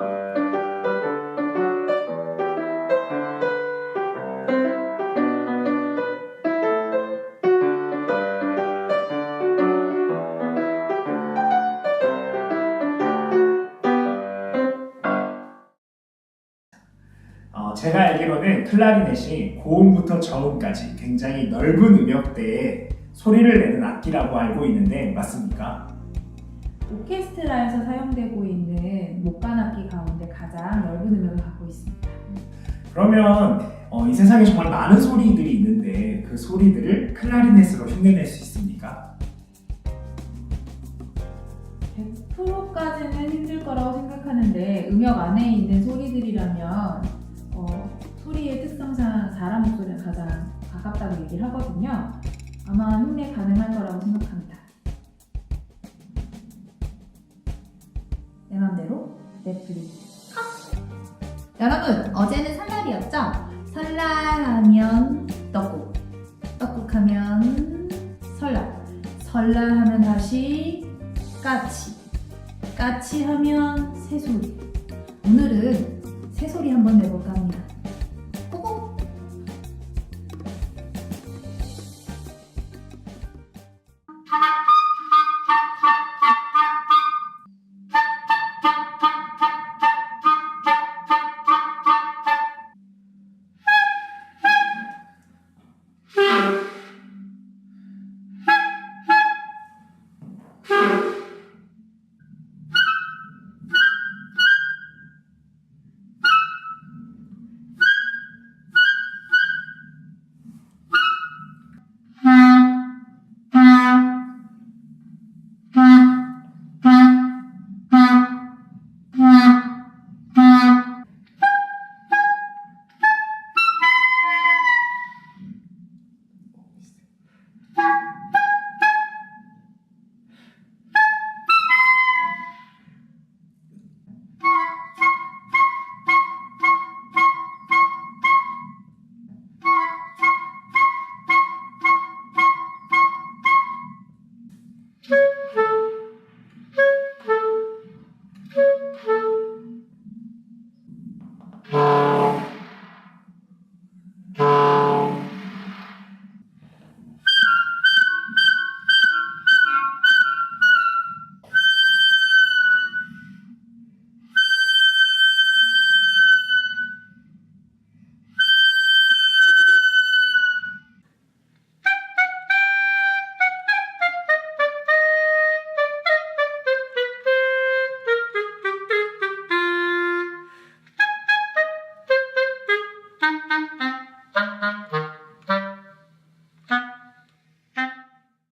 어, 제가 알기로는 클라리넷이 고음부터 저음까지 굉장히 넓은 음역대에 소리를 내는 악기라고 알고 있는데 맞습니까? 오케스트라에서 사용되고 있는 목관악기 가장 넓은 음역을 갖고 있습니다. 그러면 어, 이 세상에 정말 많은 소리들이 있는데 그 소리들을 클라리넷으로 흉내낼 수 있습니까? 100%까지는 힘들 거라고 생각하는데 음역 안에 있는 소리들이라면 어, 소리의 특성상 사람 목소리가 가장 가깝다고 얘기를 하거든요. 아마 흉내 가능할 거라고 생각합니다. 내 맘대로 넷플릭스 여러분 어제는 설날이었죠? 설날하면 떡국. 떡국하면 설날. 설날하면 다시 까치. 까치 하면 새소리. 오늘은 새소리 한번 내볼까 Thank you.